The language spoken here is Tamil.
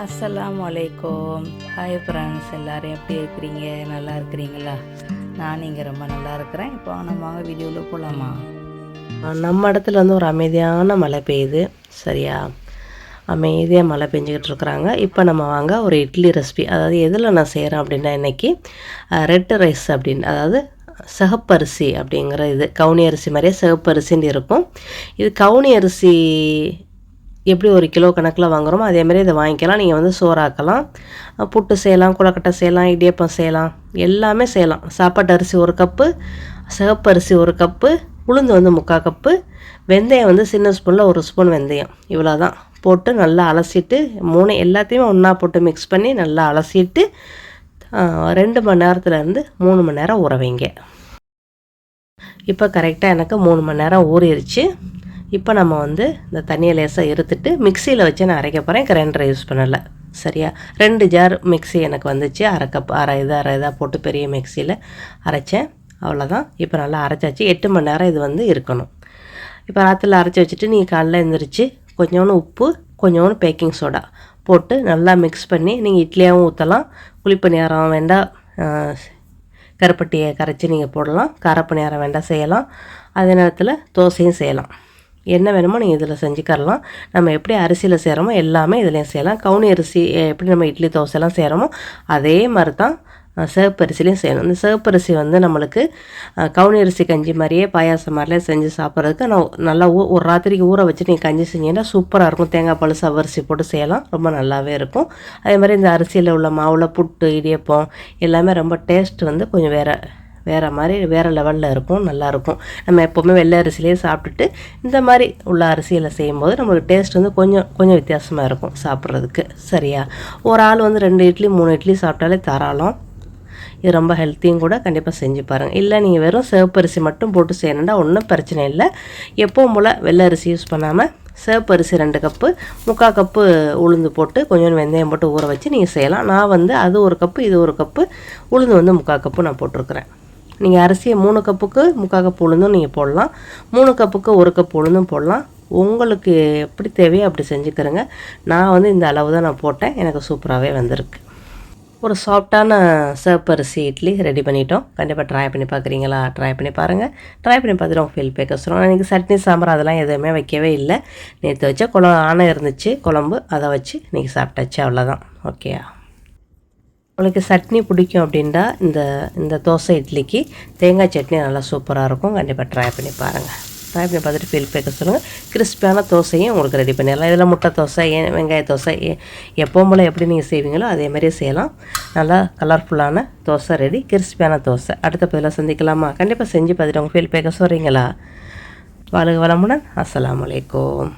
அஸ்லாம் அலைக்கும் ஹாய் ஃப்ரெண்ட்ஸ் எல்லோரும் எப்படி இருக்கிறீங்க? நல்லா இருக்கிறீங்களா? நான் இங்கே ரொம்ப நல்லா இருக்கிறேன். இப்போ நம்ம வாங்க வீடியோவில் போகலாமா நம்ம இடத்துல வந்து ஒரு அமைதியான மழை பெய்யுது. சரியா? அமைதியாக மழை பெஞ்சிக்கிட்டு இருக்கிறாங்க. இப்போ நம்ம வாங்க ஒரு இட்லி ரெசிபி அதாவது எதில் நான் செய்கிறேன் அப்படின்னா இன்றைக்கி ரெட் ரைஸ் அப்படின்னு அதாவது சிகப்பரிசி அப்படிங்கிற இது கவுனி அரிசி மாதிரியே சிகப்பரிசின்னு இருக்கும். இது கவுனி அரிசி எப்படி ஒரு கிலோ கணக்கில் வாங்குகிறோமோ அதேமாதிரி இதை வாங்கிக்கலாம். நீங்கள் வந்து சோறாக்கலாம். புட்டு செய்யலாம் குளக்கட்டை செய்யலாம் இடியப்பம் செய்யலாம். எல்லாமே செய்யலாம். சாப்பாட்டு அரிசி ஒரு கப்பு சிகப்பு அரிசி ஒரு கப்பு உளுந்து வந்து முக்கால் கப்பு வெந்தயம் வந்து சின்ன ஸ்பூனில் ஒரு ஸ்பூன் வெந்தயம். இவ்வளோ தான் போட்டு நல்லா அலசிட்டு மூணு எல்லாத்தையுமே ஒன்றா போட்டு மிக்ஸ் பண்ணி நல்லா அலசிட்டு ரெண்டு மணி நேரத்துலேருந்து மூணு மணி நேரம் ஊற வைங்க. இப்போ கரெக்டாக எனக்கு மூணு மணி நேரம் ஊறிடுச்சு இப்போ நம்ம வந்து இந்த தண்ணியை லேசாக இருத்துட்டு மிக்சியில் வச்சு நான் அரைக்க போகிறேன் கிரைண்டரை யூஸ் பண்ணலை. சரியா? ரெண்டு ஜார் மிக்சி எனக்கு வந்துச்சு. அரை கப் அரை இது அரை இதாக போட்டு பெரிய மிக்சியில் அரைச்சேன். அவ்வளோதான் இப்போ நல்லா அரைச்சாச்சு. எட்டு மணி நேரம் இது வந்து இருக்கணும். இப்போ ராத்தில் அரைச்சி வச்சுட்டு நீங்கள் காலைல எழுந்திரிச்சு கொஞ்சோண்டு உப்பு கொஞ்சோண்டு பேக்கிங் சோடா போட்டு நல்லா மிக்ஸ் பண்ணி நீங்கள் இட்லியாகவும் ஊற்றலாம் குழிப்பணியாரம் வேண்டாம் கருப்பட்டியை கரைச்சி நீங்கள் போடலாம். காரப்பணியாரம் வேண்டாம் செய்யலாம். அதே நேரத்தில் தோசையும் செய்யலாம். என்ன வேணுமோ நீங்கள் இதில் செஞ்சுக்கரலாம் நம்ம எப்படி அரிசியில் செய்கிறோமோ எல்லாமே இதுலேயும் செய்யலாம். கவுனி அரிசி எப்படி நம்ம இட்லி தோசைலாம் செய்கிறோமோ அதே மாதிரி தான் சிவப்பரிசிலையும் செய்யணும். இந்த சிவப்பரிசி வந்து நம்மளுக்கு கவுனி அரிசி கஞ்சி மாதிரியே பாயாசம் மாதிரிலாம் செஞ்சு சாப்பிட்றதுக்கு நான் நல்லா ஊ ஒரு ராத்திரிக்கு ஊற வச்சு நீங்கள் கஞ்சி செஞ்சீங்கன்னா சூப்பராக இருக்கும். தேங்காய் பழு சவரிசி போட்டு செய்யலாம். ரொம்ப நல்லாவே இருக்கும். அதே மாதிரி இந்த அரிசியில் உள்ள மாவில் புட்டு இடியப்பம் எல்லாமே ரொம்ப டேஸ்ட் வந்து கொஞ்சம் வேறு வேறு மாதிரி வேறு லெவலில் இருக்கும் நல்லாயிருக்கும் நம்ம எப்போவுமே வெள்ளை அரிசியிலே சாப்பிட்டுட்டு இந்த மாதிரி உள்ள அரிசியில் செய்யும்போது நம்மளுக்கு டேஸ்ட் வந்து கொஞ்சம் கொஞ்சம் வித்தியாசமாக இருக்கும் சாப்பிட்றதுக்கு. சரியா? ஒரு ஆள் வந்து ரெண்டு இட்லி மூணு இட்லி சாப்பிட்டாலே தாராளம். இது ரொம்ப ஹெல்த்தியும் கூட கண்டிப்பாக செஞ்சு பாருங்கள் இல்லை நீங்கள் வெறும் சிவப்பரிசி மட்டும் போட்டு செய்யணுன்னா ஒன்றும் பிரச்சனை இல்லை. எப்பவும் போல் வெள்ளை அரிசி யூஸ் பண்ணாமல் சிவப்பரிசி ரெண்டு கப்பு முக்கால் கப்பு உளுந்து போட்டு கொஞ்சம் வெந்தயம் போட்டு ஊற வச்சு நீங்கள் செய்யலாம். நான் வந்து அது ஒரு கப்பு இது ஒரு கப்பு உளுந்து வந்து முக்கால் கப்பு நான் போட்டிருக்கிறேன். நீங்கள் அரிசியை மூணு கப்புக்கு முக்கால் கப்பு உளுந்தும் நீங்கள் போடலாம். மூணு கப்புக்கு ஒரு கப் உளுந்தும் போடலாம். உங்களுக்கு எப்படி தேவையோ அப்படி செஞ்சுக்கிறேங்க நான் வந்து இந்த அளவு தான் நான் போட்டேன். எனக்கு சூப்பராகவே வந்திருக்கு. ஒரு சாஃப்டான சேப்பரிசி இட்லி ரெடி பண்ணிட்டோம். கண்டிப்பாக ட்ரை பண்ணி பார்க்குறீங்களா? ட்ரை பண்ணி பாருங்கள் ட்ரை பண்ணி பார்த்துட்டு உங்கள் ஃபீல் பேக்க சொல்லுவோம் எனக்கு சட்னி சாம்பார் அதெல்லாம் எதுவுமே வைக்கவே இல்லை. நேற்று வச்ச குழம்பு ஆணை இருந்துச்சு. குழம்பு அதை வச்சு இன்றைக்கி சாப்பிட்டாச்சு. அவ்வளோதான் ஓகேயா உங்களுக்கு சட்னி பிடிக்கும் அப்படின்னா இந்த இந்த தோசை இட்லிக்கு தேங்காய் சட்னி நல்லா சூப்பராக இருக்கும். கண்டிப்பாக ட்ரை பண்ணி பாருங்கள் ட்ரை பண்ணி பார்த்துட்டு ஃபீல் பேக்க சொல்லுங்கள் கிறிஸ்பியான தோசையும் உங்களுக்கு ரெடி பண்ணிடலாம் இதில் முட்டை தோசை வெங்காய தோசை எப்போவும் போல் எப்படி நீங்கள் செய்வீங்களோ அதே மாதிரியே செய்யலாம். நல்லா கலர்ஃபுல்லான தோசை ரெடி கிறிஸ்பியான தோசை. அடுத்த பதிலாக சந்திக்கலாமா? கண்டிப்பாக செஞ்சு பார்த்துட்டு உங்கள் ஃபீல் பேக்க சொல்கிறீங்களா வாழ்க வளமுடன். அஸ்லாம் வலைக்கம்